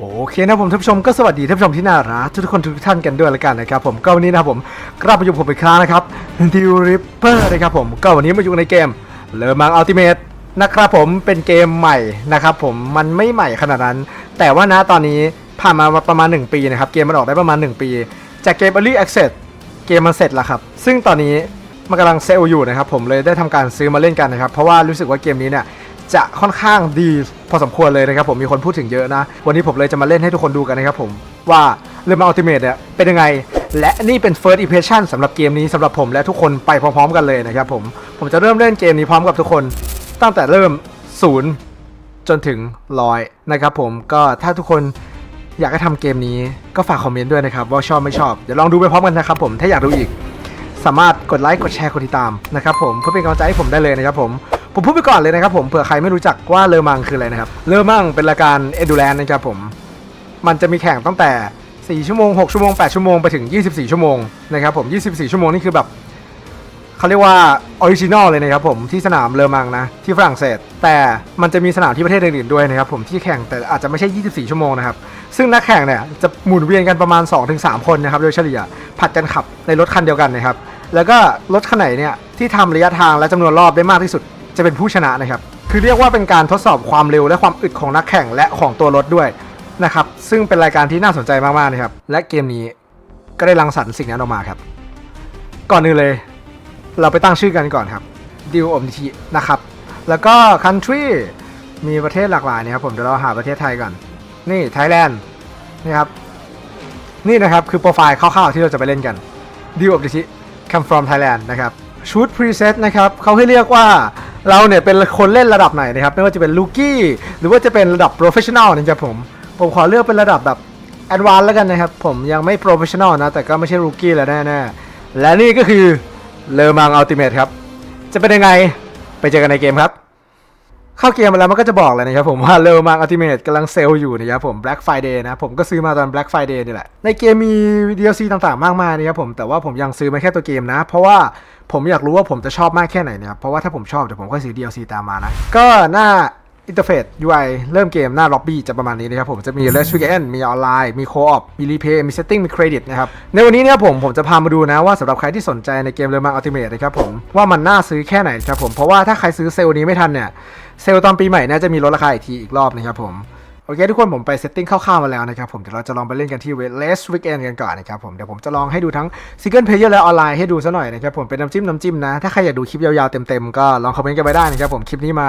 โอเคนะผมท่านผู้ชมก็สวัสดีท่านผู้ชมที่น่ารักทุกคนทุกท่านกันด้วยละกันนะครับผมก็วันนี้นะครับผมกลับมาอยู่ผมอีกครั้งนะครับดิวริปเปอร์นะครับผมก็วันนี้มาอยู่ในเกมเลอมังอัลติเมทนะครับผมเป็นเกมใหม่นะครับผมมันไม่ใหม่ขนาดนั้น แต่ว่านะตอนนี้ผ่านมาประมาณ 1 ปีนะครับเกมมันออกได้ประมาณ 1 ปี จากเกม Early Access เกมมันเสร็จแล้วครับ ซึ่งตอนนี้มันกำลังเซลล์อยู่นะครับผมเลยได้ทำการซื้อมาเล่นกันนะครับเพราะว่ารู้สึกว่าเกมนี้เนี่ย จะค่อนข้างดีพอสมควรเลยนะครับผมมีคนพูดถึงเยอะนะ วันนี้ผมเลยจะมาเล่นให้ทุกคนดูกันนะครับผมว่าเรื่องมาอัลติเมทเนี่ยเป็นยังไง และนี่เป็น first impression สำหรับเกมนี้สำหรับผมและทุกคนไปพร้อมๆ กันเลยนะครับผมผมจะเริ่มเล่นเกมนี้พร้อมกับทุกคน ตั้งแต่เริ่มศูนย์จนถึงร้อยนะครับผมก็ถ้าทุกคนอยากให้ทำเกมนี้ก็ฝากคอมเมนต์ด้วยนะครับว่าชอบไม่ชอบเดี๋ยวลองดูไปพร้อมกันนะครับผมถ้าอยากดูอีก สามารถกดไลค์กดแชร์กดติดตามนะครับผมเพื่อเป็นกำลังใจให้ผมได้เลยนะครับผม ผมพูดไปก่อนเลยนะครับผมเผื่อใครไม่รู้จักว่าเลอมังคืออะไรนะครับเลอมังเป็นรายการเอดูแลนนะครับผมมันจะมีแข่งตั้งแต่ 4 ชั่วโมง 6 ชั่วโมง 8 ชั่วโมงไปถึง 24 ชั่วโมงนะครับผม 24 ชั่วโมงนี่คือแบบเขาเรียกว่าออริจินอลเลยนะครับผมที่สนามเลอมังนะที่ฝรั่งเศส แต่มันจะมีสนามที่ประเทศอื่นๆด้วยนะครับผมที่แข่งแต่อาจจะไม่ใช่ 24 ชั่วโมงนะครับซึ่งนักแข่งเนี่ยจะหมุนเวียนกันประมาณ 2-3 คนนะครับโดยเฉลี่ยผัดกันขับในรถคันเดียวกันนะครับแล้วก็รถคันไหนเนี่ยที่ทำระยะทางและจำนวนรอบได้มากที่สุด จะเป็นผู้ชนะนะครับ คือเรียกว่าเป็นการทดสอบความเร็วและความอึดของนักแข่งและของตัวรถด้วยนะครับ ซึ่งเป็นรายการที่น่าสนใจมากๆนะครับ และเกมนี้ก็ได้รังสรรค์สิ่งนั้นออกมาครับ ก่อนอื่นเลย เราไปตั้งชื่อกันก่อนครับดิวอมทีนะครับ แล้วก็ country มีประเทศหลากหลายนะครับผมเดี๋ยวเราหาประเทศไทยก่อน นี่ไทยแลนด์นี่ครับ นี่นะครับคือโปรไฟล์คร่าวๆที่เราจะไปเล่นกันดิวอมที come from Thailand นะครับชุด preset นะครับเขาให้เรียกว่า เราเนี่ยเป็นคนเล่นระดับไหนนะครับไม่ว่าจะเป็นลูกี้หรือว่าจะเป็นระดับโปรเฟชชั่นอลนะครับผม ผมขอเลือกเป็นระดับแบบแอดวานแล้วกันนะครับ ผมยังไม่โปรเฟชชั่นอลนะ แต่ก็ไม่ใช่ลูกี้แล้วแน่ๆและนี่ก็คือเลอมังอัลติเมทครับ จะเป็นยังไงไปเจอกันในเกมครับ เข้าเกมมาแล้วมันก็จะบอกเลยนะครับผมว่าเลอมังอัลติเมทกำลังเซลล์อยู่นะครับผม Black Friday นะผมก็ซื้อมาตอน Black Friday นี่แหละ ในเกมมี DLC ต่างๆ มากมายนะครับผมแต่ว่าผมยังซื้อมาแค่ตัวเกมนะ เพราะว่าผมอยากรู้ว่าผมจะชอบมากแค่ไหนนะครับเพราะว่าถ้าผมชอบเดี๋ยวผมก็ซื้อ DLC ตามมานะ ก็หน้าอินเทอร์เฟซ UI เริ่มเกมหน้าล็อบบี้จะประมาณนี้นะครับผมจะมี l e t s Weekend มีออนไลน์ มีโคออปมีรีเพย์มีเซตติ้งมีเครดิตนะครับ ในวันนี้เนี่ยผมผมจะพามาดูนะว่าสำหรับใครที่สนใจในเกมเรมังอัลติเมทนะครับผมว่ามันน่าซื้อแค่ไหนครับผมเพราะว่าถ้าใครซื้อเซลล์นี้ไม่ทันเนี่ย เซลตอนปีใหม่น่าจะมีลดราคาอีกทีอีกรอบนะครับผมโอเคทุกคนผมไปเซตติ้งคร่าวๆมาแล้วนะครับผมเดี๋ยวเราจะลองไปเล่นกันที่ Last Weekend กันก่อนนะครับผมเดี๋ยวผมจะลองให้ดูทั้ง Single Player และออนไลน์ให้ดูซะหน่อยนะครับผมเป็นน้ำจิ้มน้ำจิ้มนะ ถ้าใครอยากดูคลิปยาวๆเต็มๆก็ลองคอมเมนต์กันไปได้นะครับผมคลิปนี้มา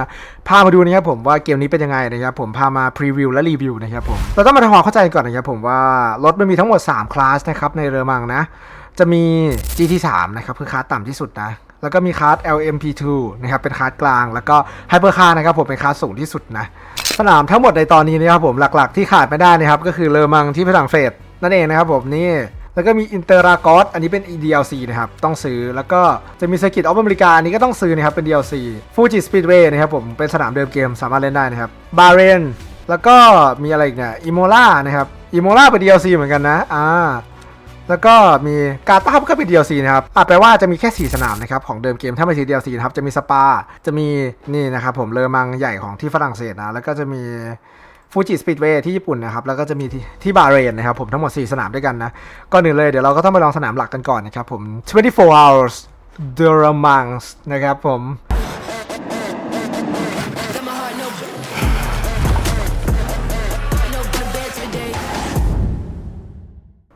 พามาดูนะครับผมว่าเกมนี้เป็นยังไงนะครับผมพามาพรีวิวและรีวิวนะครับผมเราต้องมาทำความเข้าใจก่อนนะครับผมว่ารถมันมีทั้งหมด3คลาสนะครับในเรือมังนะจะมี GT3 นะครับคือคลาสต่ำที่สุดนะ แล้วก็มีคลาส LMP2 นะครับเป็นคลาสกลาง แล้วก็ Hyper Car นะครับผมเป็นคลาสสูงที่สุดนะสนามทั้งหมดในตอนนี้นะครับผมหลักๆที่ขาดไม่ได้นะครับก็คือเลอมังที่ฝรั่งเศสนั่นเองนะครับผมนี่แล้วก็มีอินเตอร์รากอสอันนี้เป็น EDLC นะครับ ต้องซื้อ แล้วก็จะมีเซอร์กิตออฟอเมริกาอันนี้ก็ต้องซื้อนะครับ เป็น DLC ฟูจิสปีดเวย์นะครับผม เป็นสนามเดิมเกมสามารถเล่นได้นะครับ บาเรน แล้วก็มีอะไรอีกเนี่ย อิโมล่านะครับ อิโมล่าเป็น DLC เหมือนกันนะ อ่า แล้วก็มีกาตาร์ก็เป็น DLC นะครับอะแปลว่าจะมีแค่ 4 สนามนะครับ ของเดิมเกมถ้าไม่ใช่ DLC นะครับ จะมีสปา จะมีนี่นะครับผมเลอมังใหญ่ของที่ฝรั่งเศสนะ แล้วก็จะมีฟูจิสปีดเวย์ที่ญี่ปุ่นนะครับ แล้วก็จะมีที่ที่บาเรนนะครับผมทั้งหมด 4 สนามด้วยกันนะ ก่อนอื่นเลยเดี๋ยวเราก็ต้องไปลองสนามหลักกันก่อนนะครับผม 24 hours d u r a m a n s นะครับผม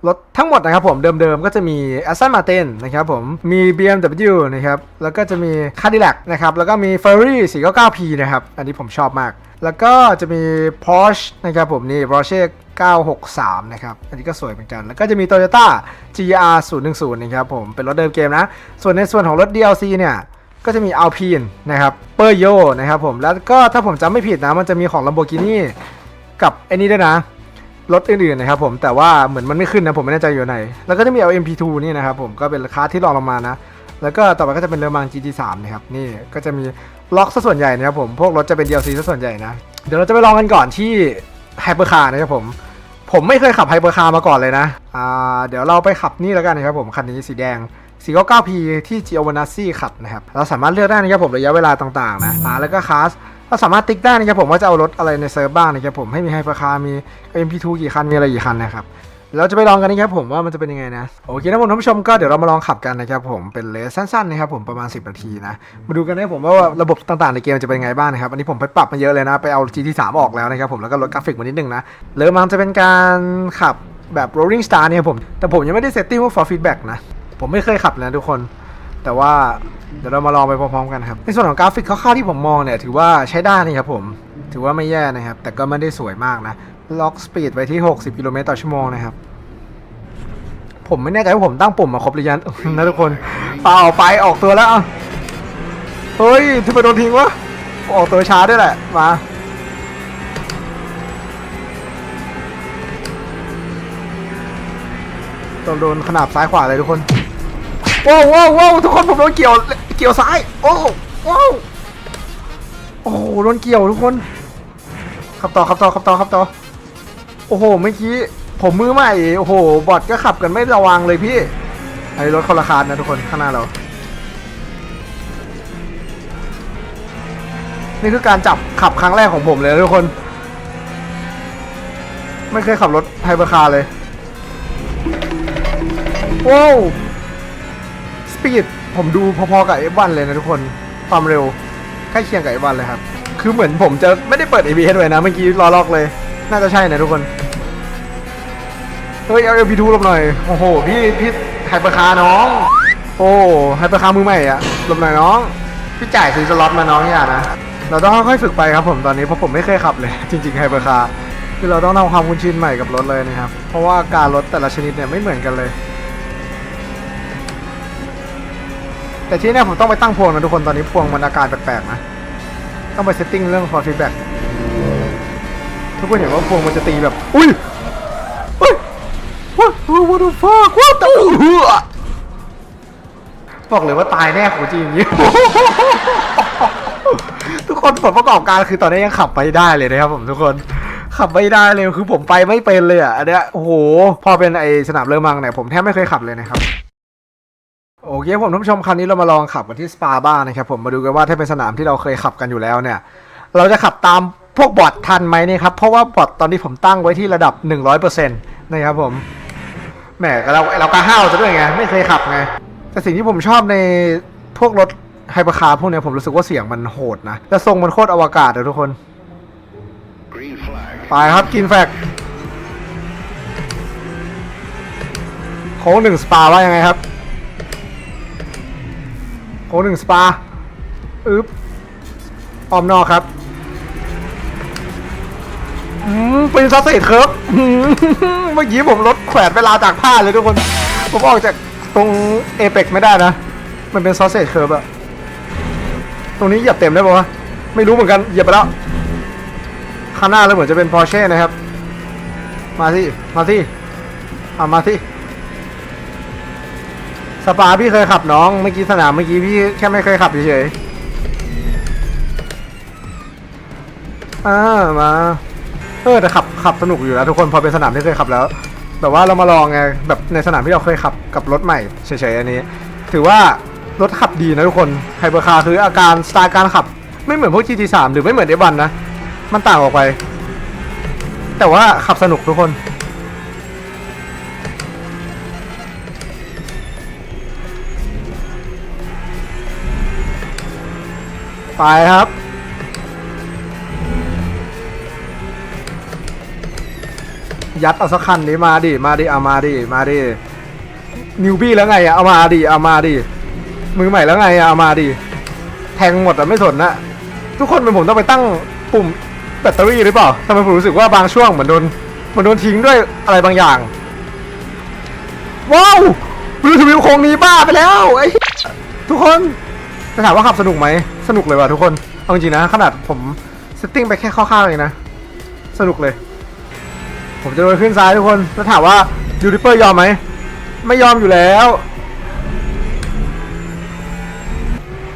รถทั้งหมดนะครับผมเดิมๆก็จะมี Aston Martin นะครับผมมี BMW นะครับแล้วก็จะมี Cadillac นะครับแล้วก็มี Ferrari 499P นะครับอันนี้ผมชอบมาก แล้วก็จะมี Porsche นะครับผมนี่ Porsche 963 นะครับ อันนี้ก็สวยเหมือนกัน แล้วก็จะมี Toyota GR 010นะครับผมเป็นรถเดิมเกมนะ ส่วนในส่วนของรถ DLC เนี่ยก็จะมี Alpine นะครับ p e r y o นะครับผมแล้วก็ถ้าผมจำไม่ผิดนะมันจะมีของ Lamborghini กับไอ้นี่ด้วยนะ รถอื่นๆนะครับผมแต่ว่าเหมือนมันไม่ขึ้นนะผมไม่แน่ใจอยู่ไหน แล้วก็จะมี LMP2 นี่นะครับผมก็เป็นคลาสที่รองลงมานะ แล้วก็ต่อไปก็จะเป็นเรือมัง GT3 นะครับนี่ก็จะมีล็อกซะส่วนใหญ่นะครับผมพวกรถจะเป็น DLC ซะส่วนใหญ่นะ เดี๋ยวเราจะไปลองกันก่อนที่ไฮเปอร์คาร์นะครับผมผมไม่เคยขับไฮเปอร์คาร์มาก่อนเลยนะอ่าเดี๋ยวเราไปขับนี่แล้วกันนะครับผมคันนี้สีแดง 499P ที่ g i o v a n a s s i ขับนะครับเราสามารถเลือกได้นะครับผมระยะเวลาต่างๆนะอ่าแล้วก็คลาส เราสามารถติ๊กได้นะครับผมว่าจะเอารถอะไรในเซิร์ฟบ้างนะครับผมให้มีไฮเปอร์คาร์มี MP2 กี่คันมีอะไรกี่คันนะครับเราจะไปลองกันนะครับผมว่ามันจะเป็นยังไงนะโอเคนะผมท่านผู้ชมก็เดี๋ยวเรามาลองขับกันนะครับผมเป็นเลสสั้นๆนะครับผมประมาณ 10 นาทีนะมาดูกันนะครับผมว่าระบบต่างๆในเกมจะเป็นยังไงบ้างนะครับอันนี้ผมไปปรับมาเยอะเลยนะไปเอา GT3 ออกแล้วนะครับผมแล้วก็ลดกราฟิกมานิดนึงนะเริ่มมันจะเป็นการขับแบบ rolling star เนี่ยผมแต่ผมยังไม่ได้เซตติ้งว่า for feedback นะผมไม่เคยขับเลยนะทุกคน แต่ว่าเดี๋ยวเรามาลองไปพร้อมๆกันครับ ในส่วนของกราฟิกคร่าวๆที่ผมมองเนี่ย ถือว่าใช้ได้นะครับผม ถือว่าไม่แย่นะครับ แต่ก็ไม่ได้สวยมากนะ ล็อกสปีดไว้ที่ 60 กิโลเมตรต่อชั่วโมงนะครับ ผมไม่แน่ใจว่าผมตั้งปุ่มมาครบหรือยังนะทุกคนเปล่าไปออกตัวแล้ว เฮ้ยทำไมโดนทิ้งวะ ออกตัวช้าด้วยแหละ มาโดนขนาบซ้ายขวาเลยทุกคน ว้าวว้าวว้าวทุกคนผมโดนเกี่ยวเกี่ยวซ้าย โอ้ว้าวโอ้โหโดนเกี่ยวทุกคนขับต่อขับต่อขับต่อขับต่อโอ้โหเมื่อกี้ผมมือใหม่โอ้โหบอทก็ขับกันไม่ระวังเลยพี่ไอ้รถคนละคานนะทุกคนข้างหน้าเรา นี่คือการจับขับครั้งแรกของผมเลยทุกคน ไม่เคยขับรถไฮเปอร์คาร์เลยว้าว ปีดผมดูพอๆกับ F1 เลยนะทุกคนความเร็วใกล้เคียงกับ F1 เลยครับ คือเหมือนผมจะไม่ได้เปิด ABS ไว้นะเมื่อกี้รอล็อกเลย น่าจะใช่นะทุกคนเฮ้ยเอา LP2 ลบหน่อยโอ้โหพี่พี่ไฮเปอร์คาร์น้อง โอ้ไฮเปอร์คาร์มือใหม่อะลบหน่อยน้องพี่จ่ายซื้อสล็อตมาน้องอย่านะเราต้องค่อยๆฝึกไปครับผมตอนนี้เพราะผมไม่เคยขับเลย จริงๆไฮเปอร์คาร์คือเราต้องทำความคุ้นชินใหม่กับรถเลยนะครับเพราะว่าการรถแต่ละชนิดเนี่ยไม่เหมือนกันเลย แต่ที่เนี่ยผมต้องไปตั้งพวงนะทุกคนตอนนี้พวงมันอาการแปลกๆนะ ต้องไปเซตติ้งเรื่อง for feedback ทุกคนเห็นว่าพวงมันจะตีแบบ อุ้ยอุ้ย what what the fuck what the บอกเลยว่าตายแน่ของจริงอย่างนี้ทุกคนผลประกอบการคือตอนนี้ยังขับไปได้เลยนะครับผมทุกคนขับไม่ได้เลยคือผมไปไม่เป็นเลยอะอันเนี้ยโอ้โหพอเป็นไอสนามเรือมังเนี่ยผมแทบไม่เคยขับเลยนะครับ โอเคผมท่านผู้ชมคราวนี้เรามาลองขับกันที่สปาบ้างนะครับผมมาดูกันว่าถ้าเป็นสนามที่เราเคยขับกันอยู่แล้วเนี่ย เราจะขับตามพวกบอททันไหมเนี่ยครับเพราะว่าบอทตอนนี้ผมตั้งไว้ที่ระดับ 100%นะครับผมแหมเราเราก็ห้าวซะด้วยไงไม่เคยขับไงแต่สิ่งที่ผมชอบในพวกรถไฮเปอร์คาร์พวกเนี้ยผมรู้สึกว่าเสียงมันโหดนะและทรงมันโคตรอวกาศเลยทุกคนไปครับกินแฟกโค้งหนึ่งสปาว่ายังไงครับ โค้งหนึ่งสปาอึ๊บออมนอกครับอืมเป็นซอสเซจเคิร์ฟเมื่อกี้ผมลดแขวนเวลาจากผ้าเลยทุกคน ผมออกจากตรงเอเปกไม่ได้นะ มันเป็นซอสเซจเคิร์ฟอะตรงนี้เหยียบเต็มได้ปะวะไม่รู้เหมือนกันเหยียบไปแล้วข้างหน้าเลยเหมือนจะเป็น Porsche นะครับ มาสิมาสิเอามาสิ สปาพี่เคยขับน้องเมื่อกี้สนามเมื่อกี้พี่แค่ไม่เคยขับเฉยๆอ่ามาเออแต่ขับขับสนุกอยู่แล้วทุกคนพอเป็นสนามที่เคยขับแล้ว แบบว่าเรามาลองไงแบบในสนามที่เราเคยขับกับรถใหม่เฉยๆอันนี้ ถือว่ารถขับดีนะทุกคนไฮเปอร์คาร์คืออาการสไตล์การขับ ไม่เหมือนพวก GT3 หรือไม่เหมือน F1 นะ มันต่างออกไป แต่ว่าขับสนุกทุกคน ไปครับ ยัดเอาสักคันนี้มาดิ มาดิ เอามาดิ มาดิ นิวบี้แล้วไงอะเอามาดิ เอามาดิ มือใหม่แล้วไงอะเอามาดิ แทงหมดอะไม่สนนะทุกคนเป็นผมต้องไปตั้งปุ่มแบตเตอรี่หรือเปล่าทำไมผมรู้สึกว่าบางช่วงเหมือนโดนเหมือนโดนทิ้งด้วยอะไรบางอย่าง ว้าวบลูทูธโคงนี้บ้าไปแล้วไอ้ทุกคน จะถามว่าขับสนุกไหมสนุกเลยว่ะทุกคนเอาจริงๆนะขนาดผมเซตติ้งไปแค่คร่าวๆเองนะสนุกเลย ผมจะโดนขึ้นซ้ายทุกคนแล้วถามว่ายูริเปอร์ยอมไหมไม่ยอมอยู่แล้ว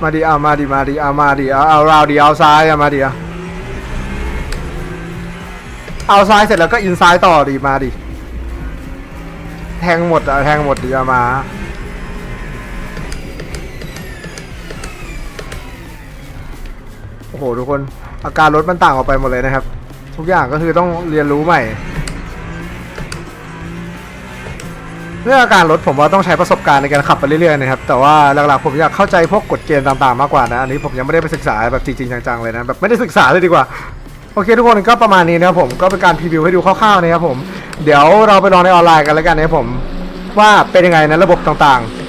มาดิเอามาดิมาดิเอามาดิเอาเอาราวดิเอาซ้ายเอามาดิเอาเอาซ้ายเสร็จแล้วก็อินซ้ายต่อดิมาดิแทงหมดอะแทงหมดดิเอามา โอ้โหทุกคนอาการรถมันต่างออกไปหมดเลยนะครับ ทุกอย่างก็คือต้องเรียนรู้ใหม่ เรื่องอาการรถผมว่าต้องใช้ประสบการณ์ในการขับไปเรื่อยๆนะครับ แต่ว่าหลักๆผมอยากเข้าใจพวกกฎเกณฑ์ต่างๆมากกว่านะ อันนี้ผมยังไม่ได้ไปศึกษาแบบจริงๆจังๆเลยนะแบบไม่ได้ศึกษาเลยดีกว่าโอเคทุกคนก็ประมาณนี้นะครับผมก็เป็นการพรีวิวให้ดูคร่าวๆนะครับผม เดี๋ยวเราไปลองในออนไลน์กันแล้วกันนะครับผม ว่าเป็นยังไงนะระบบต่างๆ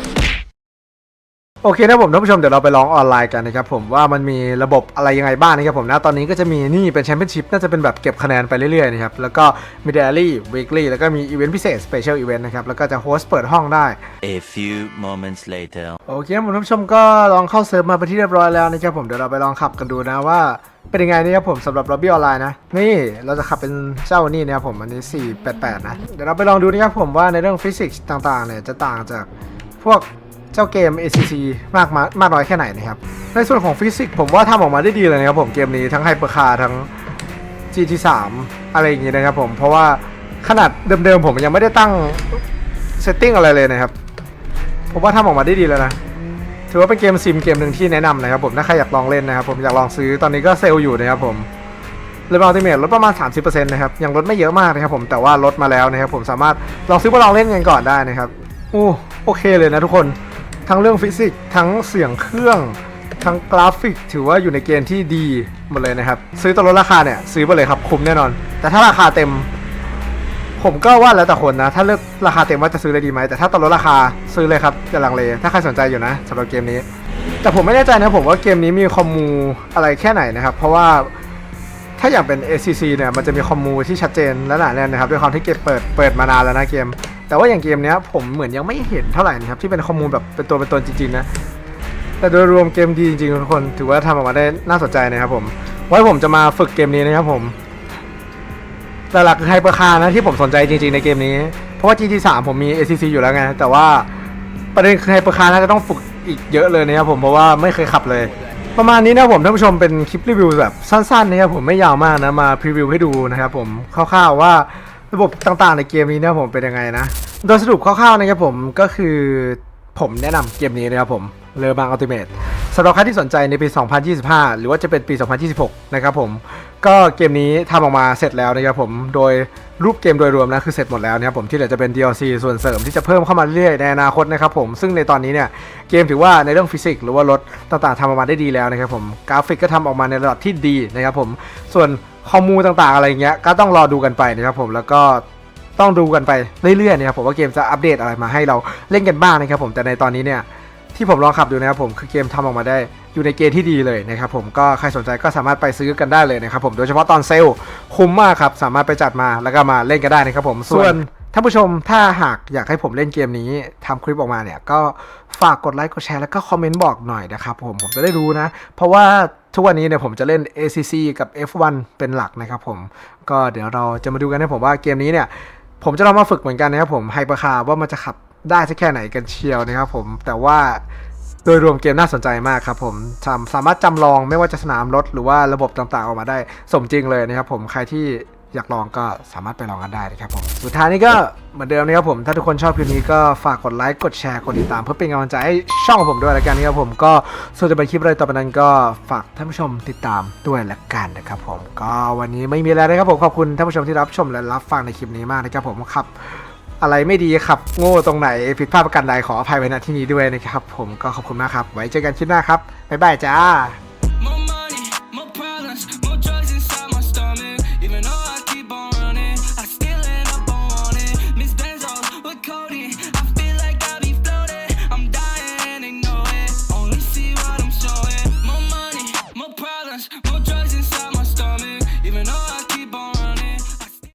โอเคนะผมท่านผู้ชมเดี๋ยวเราไปลองออนไลน์กันนะครับผมว่ามันมีระบบอะไรยังไงบ้างนะครับผมนะตอนนี้ก็จะมีนี่เป็นแชมเปี้ยนชิพน่าจะเป็นแบบเก็บคะแนนไปเรื่อยๆนะครับแล้วก็มีเดลี่วีคลี่แล้วก็มีอีเวนต์พิเศษสเปเชียลอีเวนต์นะครับแล้วก็จะโฮสต์เปิดห้องได้ A few moments later. โอเคครับผมท่านผู้ชมก็ลองเข้าเซิร์ฟมาเป็นที่เรียบร้อยแล้วนะครับผมเดี๋ยวเราไปลองขับกันดูนะว่าเป็นยังไงนะครับผมสำหรับ Lobby ออนไลน์นะ นี่เราจะขับเป็นเจ้านี่นะครับผมอันนี้ 488 นะ เดี๋ยวเราไปลองดูนะครับผมว่าในเรื่องฟิสิกส์ต่างๆเนี่ยจะต่างจากพวก เจ้าเกม ACC มากมามากน้อยแค่ไหนนะครับ ในส่วนของฟิสิกส์ผมว่าทำออกมาได้ดีเลยนะครับผมเกมนี้ทั้งไฮเปอร์คาร์ทั้ง GT3 อะไรอย่างงี้นะครับผมเพราะว่าขนาดเดิมๆผมยังไม่ได้ตั้งเซตติ้งอะไรเลยนะครับ ผมว่าทำออกมาได้ดีแล้วนะ ถือว่าเป็นเกมซิมเกมหนึ่งที่แนะนำนะครับผมถ้าใครอยากลองเล่นนะครับผมอยากลองซื้อตอนนี้ก็เซลล์อยู่นะครับผมเลเวลอัลติเมทลดประมาณ 30%นะครับยังลดไม่เยอะมากนะครับผมแต่ว่าลดมาแล้วนะครับผมสามารถลองซื้อมาลองเล่นกันก่อนได้นะครับอู้โอเคเลยนะทุกคน ทั้งเรื่องฟิสิกส์ทั้งเสียงเครื่อง ทั้งกราฟิก ถือว่าอยู่ในเกณฑ์ที่ดีหมดเลยนะครับ ซื้อตัวลดราคาเนี่ย ซื้อไปเลยครับคุ้มแน่นอน แต่ถ้าราคาเต็ม ผมก็ว่าแล้วแต่คนนะ ถ้าเลือกราคาเต็มว่าจะซื้อเลยดีไหมแต่ถ้าตอนลดราคาซื้อเลยครับอย่าลังเลถ้าใครสนใจอยู่นะสำหรับเกมนี้ แต่ผมไม่แน่ใจนะผมว่าเกมนี้มีคอมมูอะไรแค่ไหนนะครับ เพราะว่าถ้าอย่างเป็น ACC เนี่ยมันจะมีคอมมูที่ชัดเจนและหนาแน่นนะครับด้วยความที่เกมเปิดเปิดมานานแล้วนะเกม แต่ว่าอย่างเกมเนี้ยผมเหมือนยังไม่เห็นเท่าไหร่นะครับที่เป็นคอมมูแบบเป็นตัวเป็นตนจริงๆนะแต่โดยรวมเกมดีจริงๆทุกคนถือว่าทำออกมาได้น่าสนใจนะครับผมไว้ผมจะมาฝึกเกมนี้นะครับผมแต่หลักคือไฮเปอร์คาร์นะที่ผมสนใจจริงๆในเกมนี้ เพราะว่า GT3 ผมมี ACC อยู่แล้วไง แต่ว่าประเด็นคือไฮเปอร์คาร์น่าจะต้องฝึกอีกเยอะเลยนะครับผมเพราะว่าไม่เคยขับเลย ประมาณนี้นะผมท่านผู้ชมเป็นคลิปรีวิวแบบสั้นๆนะครับผมไม่ยาวมากนะมาพรีวิวให้ดูนะครับผมคร่าวๆว่า ระบบต่างๆในเกมนี้นะผมเป็นยังไงนะ โดยสรุปคร่าวๆนะครับผมก็คือผมแนะนำเกมนี้นะครับผมเลอบังอัลติเมทสำหรับใครที่สนใจในปี 2025 หรือว่าจะเป็นปี 2026 นะครับผม ก็เกมนี้ทำออกมาเสร็จแล้วนะครับผม โดยรูปเกมโดยรวมนะคือเสร็จหมดแล้วนะครับผมที่เหลือจะเป็น DLC ส่วนเสริมที่จะเพิ่มเข้ามาเรื่อยในอนาคตนะครับผม ซึ่งในตอนนี้เนี่ยเกมถือว่าในเรื่องฟิสิกส์หรือว่ารถต่างๆทำออกมาได้ดีแล้วนะครับผม กราฟิกก็ทำออกมาในระดับที่ดีนะครับผม ส่วน คอมมูต่างๆอะไรอย่างเงี้ยก็ต้องรอดูกันไปนะครับผมแล้วก็ต้องดูกันไปเรื่อยๆนะครับผมว่าเกมจะอัปเดตอะไรมาให้เราเล่นกันบ้างนะครับผมแต่ในตอนนี้เนี่ยที่ผมลองขับดูนะครับผมคือเกมทำออกมาได้อยู่ในเกณฑ์ที่ดีเลยนะครับผมก็ใครสนใจก็สามารถไปซื้อกันได้เลยนะครับผมโดยเฉพาะตอนเซลล์คุ้มมากครับสามารถไปจัดมาแล้วก็มาเล่นกันได้นะครับผมส่วนท่านผู้ชมถ้าหากอยากให้ผมเล่นเกมนี้ทำคลิปออกมาเนี่ยก็ฝากกดไลค์กดแชร์แล้วก็คอมเมนต์บอกหน่อยนะครับผมผมจะได้รู้นะ เพราะว่า ทุกวันนี้เนี่ยผมจะเล่น ACC กับ F1 เป็นหลักนะครับผม ก็เดี๋ยวเราจะมาดูกันนะผมว่าเกมนี้เนี่ยผมจะลองมาฝึกเหมือนกันนะครับผมไฮเปอร์คาร์ว่ามันจะขับได้สักแค่ไหนกันเชียวนะครับผมแต่ว่าโดยรวมเกมน่าสนใจมากครับผมสามสามารถจำลองไม่ว่าจะสนามรถหรือว่าระบบต่างๆออกมาได้สมจริงเลยนะครับผมใครที่ อยากลองก็สามารถไปลองกันได้นะครับผม สุดท้ายนี้ก็เหมือนเดิมนะครับผม ถ้าทุกคนชอบคลิปนี้ก็ฝากกดไลค์ กดแชร์ กดติดตาม เพื่อเป็นกำลังใจให้ช่องของผมด้วยล้วกันนะครับผม ก็ส่วนจะเป็นคลิปอะไรต่อไปนั้นก็ฝากท่านผู้ชมติดตามด้วยละกันนะครับผม ก็วันนี้ไม่มีอะไรนะครับผม ขอบคุณท่านผู้ชมที่รับชมและรับฟังในคลิปนี้มากนะครับผมครับอะไรไม่ดีครับ โง่ตรงไหนผิดพลาดประการใดขออภัยไว้ณที่นี้ด้วยนะครับผมก็ขอบคุณมากครับ ไว้เจอกันคลิปหน้าครับบ๊ายบายจ้า